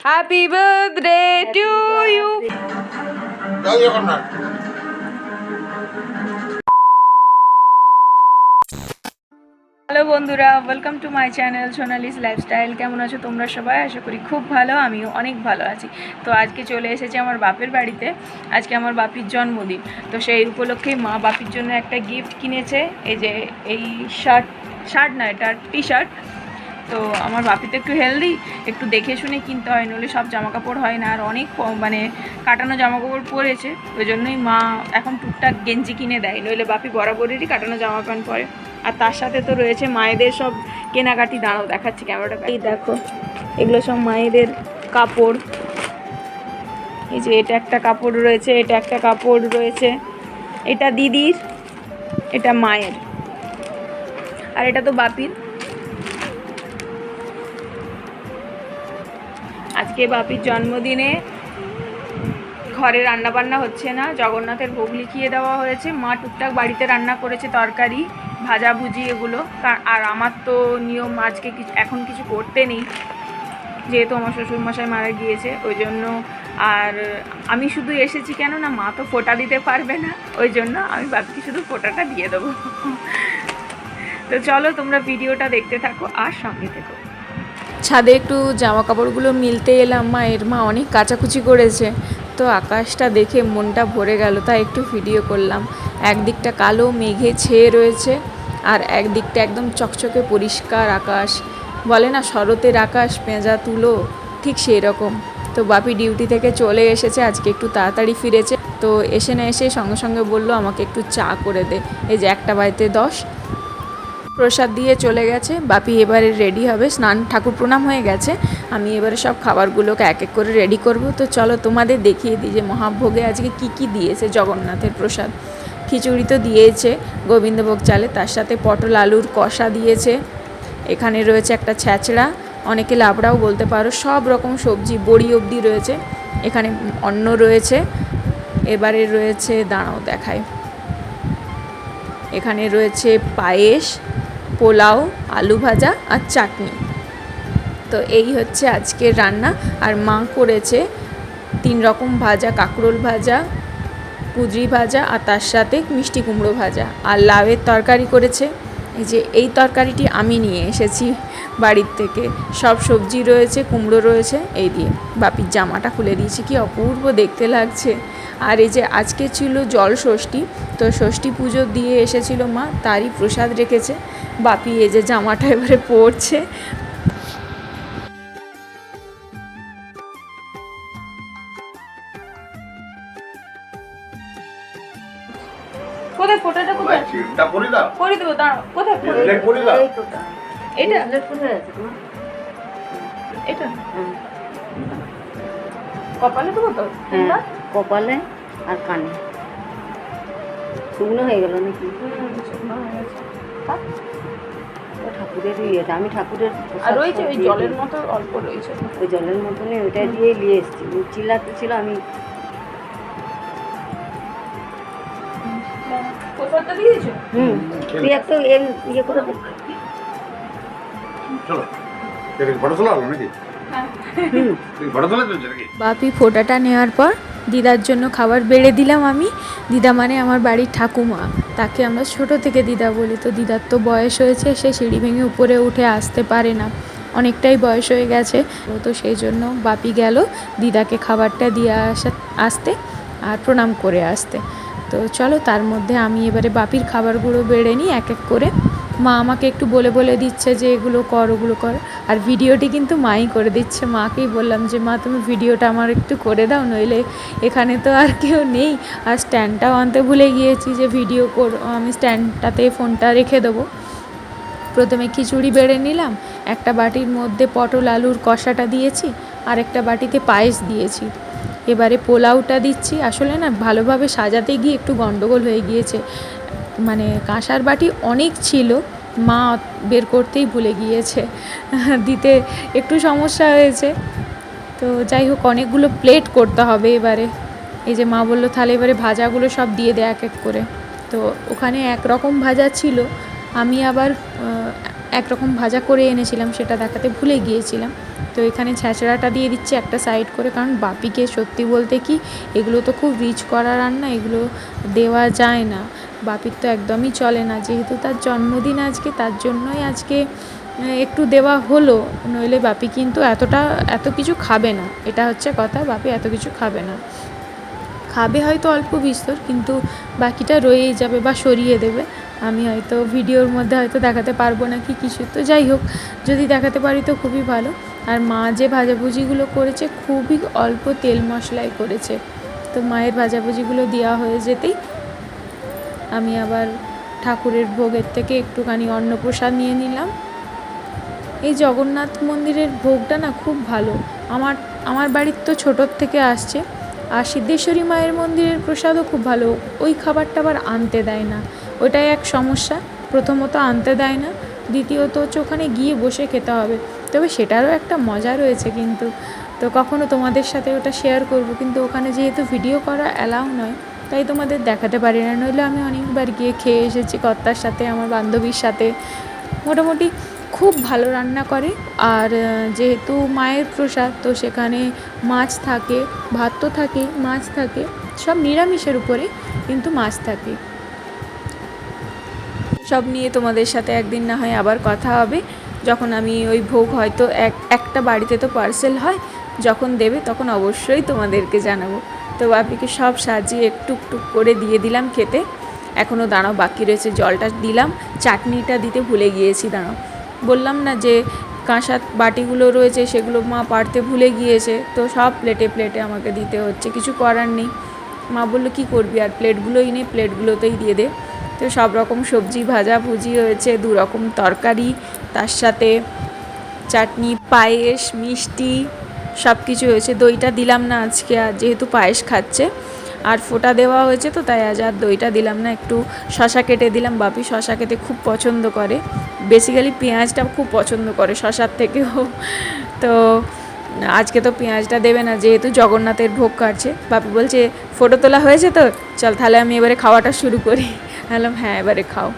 Happy birthday to you hello বন্ধুরা welcome to my channel Sonali's lifestyle কেমন আছো তোমরা সবাই? আশা করি খুব ভালো আমিও অনেক ভালো আছি। তো আজকে চলে এসেছি আমার বাপের বাড়িতে। আজকে আমার বাপির জন্মদিন। তো সেই উপলক্ষেই মা বাপির জন্য একটা গিফট কিনেছে। এই যে এই শার্ট শার্ট না এটা টি শার্ট তো আমার বাপি তো একটু হেলদি একটু দেখে শুনে কিনতে হয়, নইলে সব জামা কাপড় হয় না। আর অনেক মানে কাটানো জামা কাপড় পরেছে, ওই জন্যই মা এখন টুকটাক গেঞ্জি কিনে দেয়, নইলে বাপি বরাবরেরই কাটানো জামা প্যান্ট পরে। আর তার সাথে তো রয়েছে মায়েদের সব কেনাকাটি দাঁড়াও, দেখাচ্ছি ক্যামেরাটা এই দেখো, এগুলো সব মায়েদের কাপড়। এই যে এটা একটা কাপড় রয়েছে, এটা একটা কাপড় রয়েছে। এটা দিদির, এটা মায়ের। আর এটা তো বাপির। আজকে বাপির জন্মদিনে ঘরে রান্না বান্না হচ্ছে না, জগন্নাথের ভোগ লিখিয়ে দেওয়া হয়েছে। মা টুকটাক বাড়িতে রান্না করেছে তরকারি ভাজাভুজি এগুলো। আর আমার তো নিয়ম আজকে কিছু এখন কিছু করতে নেই, যেহেতু আমার শ্বশুরমশাই মারা গিয়েছে, ওই জন্য আর আমি শুধু এসেছি কেন না মা তো ফোঁটা দিতে পারবে না, ওই জন্য আমি বাপিকে শুধু ফোঁটাটা দিয়ে দেবো। তো চলো তোমরা ভিডিওটা দেখতে থাকো আর সঙ্গে থেকো। ছাদে একটু জামা কাপড়গুলো মিলতে এলাম, মায়ের মা অনেক কাচাকুচি করেছে। তো আকাশটা দেখে মনটা ভরে গেল, তাই একটু ভিডিও করলাম। একদিকটা কালো, মেঘে ছেয়ে রয়েছে, আর একদিকটা একদম চকচকে পরিষ্কার আকাশ। বলে না, শরতের আকাশ, পেঁজা, তুলো, ঠিক সেই রকম তো বাপি ডিউটি থেকে চলে এসেছে, আজকে একটু তাড়াতাড়ি ফিরেছে। তো এসে না এসে সঙ্গে সঙ্গে বলল, আমাকে একটু চা করে দে। এই যে একটা বাড়িতে দশ প্রসাদ দিয়ে চলে গেছে। বাপি এবারে রেডি হবে। স্নান, ঠাকুর প্রণাম হয়ে গেছে। আমি এবারে সব খাবারগুলোকে এক এক করে রেডি করব। তো চলো তোমাদের দেখিয়ে দিই যে মহাভোগে আজকে কি কি দিয়েছে জগন্নাথের প্রসাদ। খিচুড়ি তো দিয়েছে গোবিন্দভোগ চালে, তার সাথে পটল, আলুর কষা দিয়েছে। এখানে রয়েছে একটা ছ্যাঁচড়া। অনেকে লাবড়াও বলতে পারো, সব রকম সবজি, বড়ি অবধি রয়েছে। এখানে অন্ন রয়েছে। এবারে রয়েছে, দাঁড়াও দেখায় এখানে রয়েছে পায়েস পোলাও, আলু ভাজা আর চাটনি। তো এই হচ্ছে আজকের রান্না। আর মা করেছে তিন রকম ভাজা, কাঁকরোল ভাজা কুদরি ভাজা আর তার সাথে মিষ্টি কুমড়ো ভাজা। আর লাউয়ের তরকারি করেছে। এই যে এই তরকারিটি আমি নিয়ে এসেছি বাড়ির থেকে। সব সবজি রয়েছে, কুমড়ো রয়েছে, এই দিয়ে। বাপির জামাটা খুলে দিয়েছি, কি অপূর্ব দেখতে লাগছে। আর এই যে আজকে ছিল জল ষষ্ঠী তো ষষ্ঠী পুজো দিয়ে এসেছিল মা, তারই প্রসাদ রেখেছে। বাপি এই যে জামাটা এবারে পরছে। কোথায় ফোটাটা কোথায়? করে দেবো দাঁড়াও কোথায় এটা? আছে তোমার। এটা? হ্যাঁ কপালে দেবো তো? হ্যাঁ কপালে আর কানে। শুকনো হয়ে গেল নাকি? ও ঠাকুরের ইয়েটা আমি ঠাকুরের আর রয়েছে ওই জলের। মতো অল্প রয়েছে। ওই জলের মতনই ওইটা দিয়ে নিয়ে এসেছি। চিল্লা চিল্লাতে ছিল আমি হুম। তুই একটু ইয়ে করে চলো। ফটো নাকি? বাপি ফোটাটা নেওয়ার পর দিদার জন্য খাবার বেড়ে দিলাম আমি। দিদা মানে আমার বাড়ির ঠাকুমা। তাকে আমরা ছোট থেকে দিদা বলি। তো দিদার তো বয়স হয়েছে, সে সিঁড়ি ভেঙে উপরে উঠে আসতে পারে না। অনেকটাই বয়স হয়ে গেছে। তো সেই জন্য বাপি গেল দিদাকে খাবারটা দিয়ে আসা, আসতে আর প্রণাম করে আসতে। তো চলো তার মধ্যে আমি এবারে বাপির খাবারগুলো বেড়ে নিই এক এক করে। মা আমাকে একটু বলে বলে দিচ্ছে যে এগুলো কর, ওগুলো কর। আর ভিডিওটি কিন্তু মাই করে দিচ্ছে। মাকেই বললাম যে, মা, তুমি ভিডিওটা আমার একটু করে দাও, নইলে এখানে তো আর কেউ নেই। আর স্ট্যান্ডটাও আনতে ভুলে গিয়েছি যে, ভিডিও কর, আমি স্ট্যান্ডটাতে ফোনটা রেখে দেবো। প্রথমে খিচুড়ি বেড়ে নিলাম, একটা বাটির মধ্যে পটল আলুর কষাটা দিয়েছি, আর একটা বাটিতে পায়েস দিয়েছি। এবারে পোলাওটা দিচ্ছি। আসলে না, ভালোভাবে সাজাতে গিয়ে একটু গন্ডগোল হয়ে গিয়েছে। মানে কাঁসার বাটি অনেক ছিল, মা বের করতেই ভুলে গিয়েছে, দিতে একটু সমস্যা হয়েছে। তো যাই হোক, অনেকগুলো প্লেট করতে হবে এবারে। এই যে মা বলল, তাহলে এবারে ভাজাগুলো সব দিয়ে দেয় এক এক করে। তো ওখানে একরকম ভাজা ছিল, আমি আবার একরকম ভাজা করে এনেছিলাম, সেটা দেখাতে ভুলে গিয়েছিলাম। তো এখানে ছ্যাঁচড়াটা দিয়ে দিচ্ছি একটা সাইড করে, কারণ বাপিকে সত্যি বলতে কি, এগুলো তো খুব রিচ করা রান্না, এগুলো দেওয়া যায় না। বাপির তো একদমই চলে না। যেহেতু তার জন্মদিন আজকে, তার জন্যই আজকে একটু দেওয়া হলো। নইলে বাপি কিন্তু এতটা, এত কিছু খাবে না। এটা হচ্ছে কথা, বাপি এত কিছু খাবে না। খাবে হয়তো অল্প বিস্তর, কিন্তু বাকিটা রয়েই যাবে বা সরিয়ে দেবে। আমি হয়তো ভিডিওর মধ্যে হয়তো দেখাতে পারব না কি কিছু। তো যাই হোক, যদি দেখাতে পারি তো খুবই ভালো। আর মা যে ভাজাভুজিগুলো করেছে, খুবই অল্প তেল মশলায় করেছে। তো মায়ের ভাজাভুজিগুলো দেওয়া হয়ে যেতেই আমি আবার ঠাকুরের ভোগের থেকে একটুখানি অন্নপ্রসাদ নিয়ে নিলাম। এই জগন্নাথ মন্দিরের ভোগটা না খুব ভালো। আমার আমার বাড়ির তো ছোটোর থেকে আসছে। আর সিদ্ধেশ্বরী মায়ের মন্দিরের প্রসাদও খুব ভালো। ওই খাবারটা আবার আনতে দেয় না। ওটাই এক সমস্যা। প্রথমত আনতে দেয় না। দ্বিতীয়ত হচ্ছে ওখানে গিয়ে বসে খেতে হবে। তবে সেটারও একটা মজা রয়েছে কিন্তু। তো কখনো তোমাদের সাথে ওটা শেয়ার করব। কিন্তু ওখানে যেহেতু ভিডিও করা অ্যালাউ নয় তাই তোমাদের দেখাতে পারি না। নইলে আমি অনেকবার গিয়ে খেয়ে এসেছি কর্তার সাথে, আমার বান্ধবীর সাথে। মোটামুটি খুব ভালো রান্না করে। আর যেহেতু মায়ের প্রসাদ, তো সেখানে মাছ থাকে, ভাত তো থাকে, মাছ থাকে, সব নিরামিষের উপরে কিন্তু মাছ থাকে। সব নিয়ে তোমাদের সাথে একদিন না হয় আবার কথা হবে। যখন আমি ওই ভোগ হয়তো এক, একটা বাড়িতে তো পার্সেল হয়, যখন দেবে তখন অবশ্যই তোমাদেরকে জানাব। তো বাপিকে সব সাজিয়ে একটু টুক করে দিয়ে দিলাম খেতে। এখনও দাঁড়াও, বাকি রয়েছে জলটা দিলাম, চাটনিটা দিতে ভুলে গিয়েছি, দাঁড়াও। বললাম না যে কাঁসার বাটিগুলো রয়েছে সেগুলো মা পারতে ভুলে গিয়েছে, তো সব প্লেটে প্লেটে আমাকে দিতে হচ্ছে, কিছু করার নেই। মা বলল, কী করবি আর প্লেটগুলোই নেই প্লেটগুলোতেই দিয়ে দে। তো সব রকম সবজি ভাজা ভুজি হয়েছে, দু রকম তরকারি, তার সাথে চাটনি, পায়েস, মিষ্টি সব কিছু হয়েছে। দইটা দিলাম না আজকে, আর যেহেতু পায়েস খাচ্ছে, আর ফোঁটা দেওয়া হয়েছে তো, তাই আজ আর দইটা দিলাম না। একটু শশা কেটে দিলাম, বাপি শশা খেতে খুব পছন্দ করে। বেসিক্যালি পেঁয়াজটা খুব পছন্দ করে শশার থেকেও। তো আজকে তো পেঁয়াজটা দেবে না, যেহেতু জগন্নাথের ভোগ কাটছে। বাপি বলছে, ফটো তোলা হয়েছে তো? চল তাহলে আমি এবারে খাওয়াটা শুরু করি। বললাম হ্যাঁ এবারে খাও।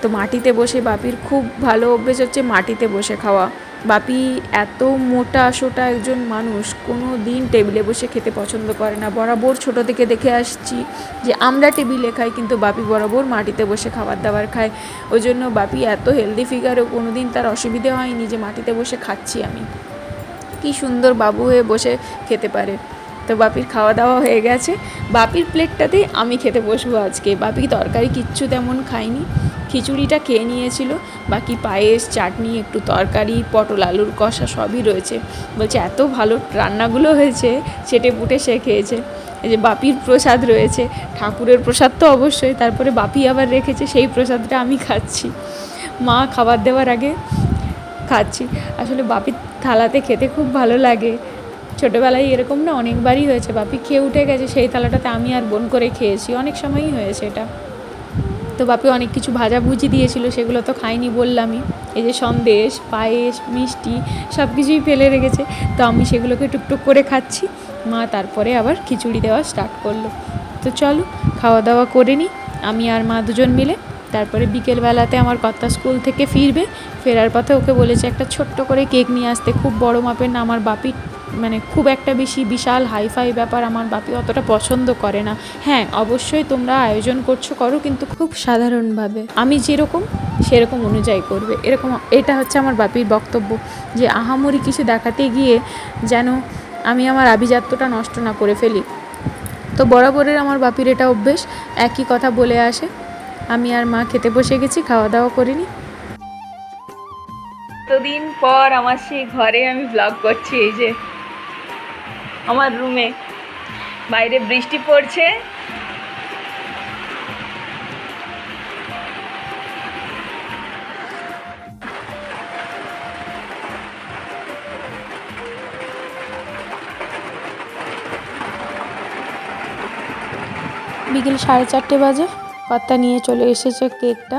তো মাটিতে বসে বাপির খুব ভালো অভ্যেস হচ্ছে মাটিতে বসে খাওয়া। বাপি এত মোটা সোটা একজন মানুষ, কোনো দিন টেবিলে বসে খেতে পছন্দ করে না। বরাবর ছোট থেকে দেখে আসছি যে আমরা টেবিলে খাই, কিন্তু বাপি বরাবর মাটিতে বসে খাবার দাবার খায়। ওই জন্য বাপি এত হেলদি ফিগারও কোনো দিন তার অসুবিধে হয়নি যে মাটিতে বসে খাচ্ছি আমি। কি সুন্দর বাবু হয়ে বসে খেতে পারে। তো বাপির খাওয়া দাওয়া হয়ে গেছে। বাপির প্লেটটাতেই আমি খেতে বসবো আজকে। বাপি তরকারি কিচ্ছু তেমন খায়নি। খিচুড়িটা খেয়ে নিয়েছিল। বাকি পায়েস, চাটনি, একটু তরকারি, পটল, আলুর কষা সবই রয়েছে। বলছে, এত ভালো রান্নাগুলো হয়েছে চেটে পুটে সে খেয়েছে। এই যে বাপির প্রসাদ রয়েছে। ঠাকুরের প্রসাদ তো অবশ্যই, তারপরে বাপি আবার রেখেছে, সেই প্রসাদটা আমি খাচ্ছি। মা খাবার দেওয়ার আগে খাচ্ছি। আসলে বাপির থালাতে খেতে খুব ভালো লাগে। ছোটোবেলায় এরকম না অনেকবারই হয়েছে, বাপি খেয়ে উঠে গেছে, সেই থালাটাতে আমি আর বোন করে খেয়েছি, অনেক সময়ই হয়েছে এটা। তো বাপি অনেক কিছু ভাজাভুজি দিয়েছিল, সেগুলো তো খাইনি বললামই। এই যে সন্দেশ, পায়েস, মিষ্টি সব কিছুই ফেলে রেখেছে, তো আমি সেগুলোকে টুকটুক করে খাচ্ছি। মা তারপরে আবার খিচুড়ি দেওয়া স্টার্ট করল। তো চলো, খাওয়া দাওয়া করে নিই আমি আর মা দুজন মিলে। তারপরে বিকেলবেলাতে আমার কর্তা স্কুল থেকে ফিরবে, ফেরার পথে ওকে বলেছে একটা ছোট্ট করে কেক নিয়ে আসতে, খুব বড় মাপের না, আমার বাপি মানে খুব একটা বেশি বিশাল হাইফাই ব্যাপার আমার বাপি অতটা পছন্দ করে না। হ্যাঁ অবশ্যই তোমরা আয়োজন করছ, করো, কিন্তু খুব সাধারণভাবে আমি যেরকম সেরকম অনুযায়ী করবে। এরকম, এটা হচ্ছে আমার বাপির বক্তব্য যে আহামরি কিছু দেখাতে গিয়ে যেন আমি আমার আভিজাত্যটা নষ্ট না করে ফেলি। তো বরাবরের আমার বাপির এটা অভ্যেস, একই কথা বলে আসে, আমি আর মা খেতে বসে গেছি খাওয়া দাওয়া করিনি। এতদিন পর আমার সেই ঘরে আমি ব্লগ করছি, এই যে আমার রুমে। বাইরে বৃষ্টি পড়ছে। বিকেল সাড়ে চারটে বাজে। কর্তা নিয়ে চলে এসেছে কেকটা।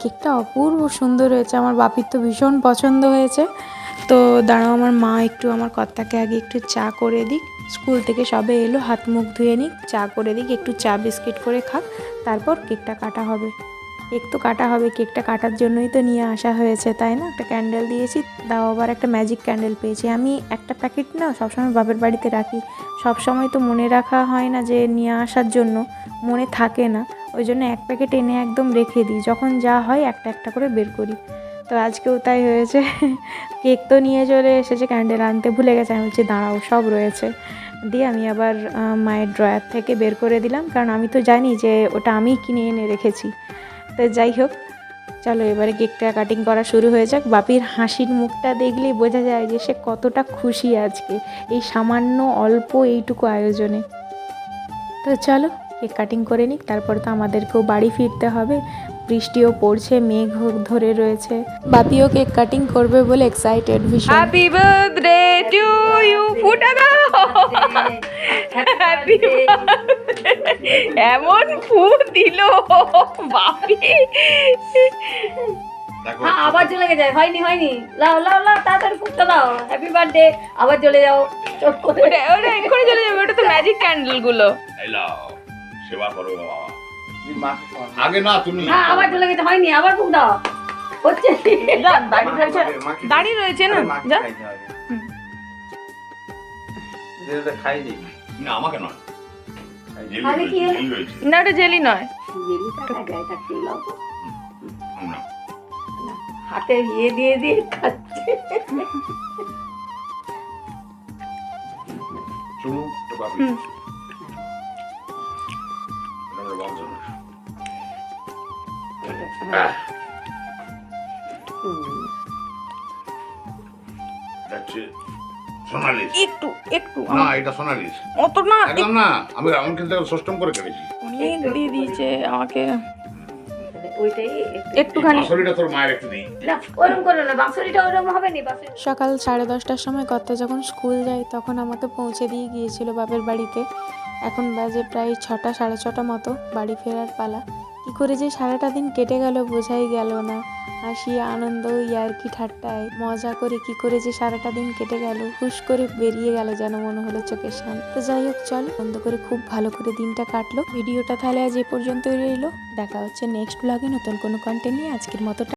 কেকটা অপূর্ব সুন্দর হয়েছে। আমার বাপির তো ভীষণ পছন্দ হয়েছে। তো দাঁড়াও, আমার মা একটু আমার কর্তাকে আগে একটু চা করে দিক। স্কুল থেকে সবে এলো, হাত মুখ ধুয়ে নিক, চা করে দিক, একটু চা বিস্কিট করে খাক, তারপর কেকটা কাটা হবে। কেক তো কাটা হবে, কেকটা কাটার জন্যই তো নিয়ে আসা হয়েছে, তাই না? একটা ক্যান্ডেল দিয়েছি, তাও আবার একটা ম্যাজিক ক্যান্ডেল পেয়েছি। আমি একটা প্যাকেট না সবসময় বাপের বাড়িতে রাখি। সব সময় তো মনে রাখা হয় না যে নিয়ে আসার জন্য, মনে থাকে না। ওই জন্য এক প্যাকেট এনে একদম রেখে দিই। যখন যা হয় একটা একটা করে বের করি। তো আজকেও তাই হয়েছে। কেক তো নিয়ে চলে এসেছে ক্যান্ডেল আনতে। ভুলে গেছে, আমি বলছি, দাঁড়াও, সব রয়েছে। দিয়ে আমি আবার মায়ের ড্রয়ার থেকে বের করে দিলাম। কারণ আমি তো জানি যে ওটা আমিই কিনে এনে রেখেছি। তো যাই হোক, চলো এবারে কেকটা কাটিং করা শুরু হয়ে যাক। বাপির হাসির মুখটা দেখলেই বোঝা যায় যে সে কতটা খুশি আজকে, এই সামান্য অল্প এইটুকু আয়োজনে। তো চলো, কেক কাটিং করে নিক। তারপর তো আমাদেরকেও বাড়ি ফিরতে হবে। বৃষ্টিও পড়ছে মেঘ ধরে রয়েছে। বাপিও কেক কাটিং করবে বলে এক্সাইটেড ভীষণ। হ্যাপি বার্থডে টু ইউ ফুটা দাও হ্যাপি এমন ফু দিল বাপি। হ্যাঁ আবার চলে গেছে। হয়নি হয়নি। লাও লাও লাও তাড়াতাড়ি ফুটতে দাও। হ্যাপি বার্থডে আবার চলে যাও। চট করে ওটা ওটা এক্ষুনি চলে যাবে। ওটা তো ম্যাজিক ক্যান্ডেলগুলো। সেবা করো। বাবা আগে না তুমি হ্যাঁ আবার চলে গেছে হয়নি আবার ফুট দাও। হচ্ছে যা, রয়েছে দাঁড়িয়ে রয়েছে না? যা। না। আমাকে নয়। জেলি। না ওটা নয়। হাতে ইয়ে দিয়ে দিয়ে খাচ্ছে। শুরু একটু একটু। না এটা সোনালিস। অত না একদম না আমি আমি কিন্তু সিস্টেম করে কেটেছি অনেক দিয়ে দিয়েছে আমাকে। একটুখানি আসলটা তোর মায়ের একটু দিই না ওরকম করো না বাক্সরিটা ওরকম হবে নি বাক্সরি সকাল সাড়ে দশটার সময় কর্তা যখন স্কুল যায় তখন আমাকে পৌঁছে দিয়ে গিয়েছিল বাপের বাড়িতে। এখন বাজে প্রায় ছটা সাড়ে ছটা মতো বাড়ি ফেরার পালা। কী করে যে সারাটা দিন কেটে গেল বোঝাই গেল না। হাসি, আনন্দ, ইয়ার্কি, ঠাট্টায়। মজা করে কি করে যে সারাটা দিন কেটে গেল, হুশ করে বেরিয়ে গেল যেন মনে হলো চোখের সামনে। তো যাই হোক, চল। বন্ধ করে খুব ভালো করে দিনটা কাটলো। ভিডিওটা তাহলে আজ এ পর্যন্ত রইল। দেখা হচ্ছে নেক্সট ব্লগে নতুন কোনো কন্টেন্ট নিয়ে। আজকের মতো